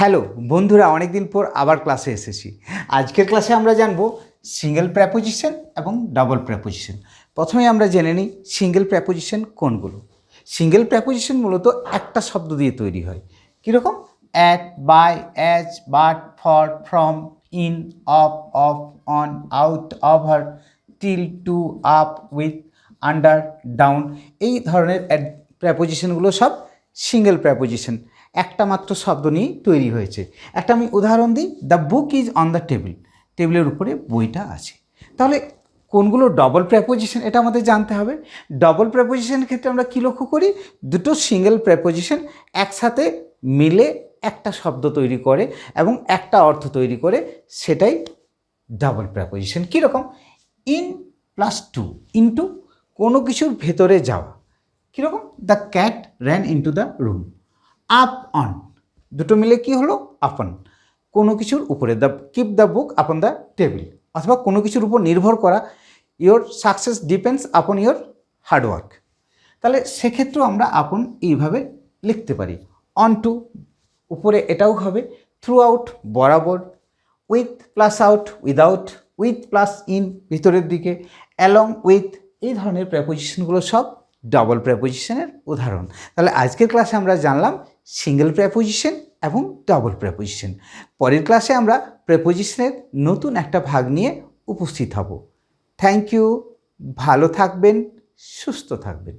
Hello, বন্ধুরা, অনেকদিন পর আবার ক্লাসে এসেছি। আজকের ক্লাসে আমরা জানব সিঙ্গেল প্র্যাপোজিশন এবং ডাবল প্র্যাপোজিশন প্রথমে আমরা জেনে নিই সিঙ্গেল প্র্যাপোজিশন কোনগুলো। সিঙ্গেল প্র্যাপোজিশন মূলত একটা শব্দ দিয়ে তৈরি হয়। কীরকম? At by as but for from in of of on out over till to up with under down এই ধরনের প্র্যাপোজিশনগুলো সব সিঙ্গেল প্র্যাপোজিশন একটা মাত্র শব্দ নিয়েই তৈরি হয়েছে। একটা আমি উদাহরণ দিই the book is on the table টেবিলের উপরে বইটা আছে। তাহলে কোনগুলো ডবল প্র্যাপোজিশন এটা আমাদের জানতে হবে। ডবল প্র্যাপোজিশনের ক্ষেত্রে আমরা কী লক্ষ্য করি? দুটো সিঙ্গেল প্র্যাপোজিশন একসাথে মিলে একটা শব্দ তৈরি করে এবং একটা অর্থ তৈরি করে, সেটাই ডাবল প্র্যাপোজিশন কীরকম? ইন প্লাস টু ইন্টু কোনো কিছুর ভেতরে যাওয়া। কীরকম? The cat ran into the room up on দুটো মিলে কি হলো? আপন কোনো কিছুর উপরে the keep the book upon the table অথবা কোনো কিছুর উপর নির্ভর করা your success depends upon your hard work তাহলে সেক্ষেত্রেও আমরা আপন এইভাবে লিখতে পারি। অন টু উপরে এটাও হবে থ্রু আউট বরাবর with plus out without with plus in ভিতরের দিকে অ্যালং উইথ এই ধরনের প্রেপোজিশনগুলো সব ডাবল প্রেপোজিশনের উদাহরণ। তাহলে আজকের ক্লাসে আমরা জানলাম সিঙ্গেল প্রেপোজিশন এবং ডবল প্রেপোজিশন পরের ক্লাসে আমরা প্রেপোজিশনের নতুন একটা ভাগ নিয়ে উপস্থিত হব। থ্যাংক ইউ ভালো থাকবেন, সুস্থ থাকবেন।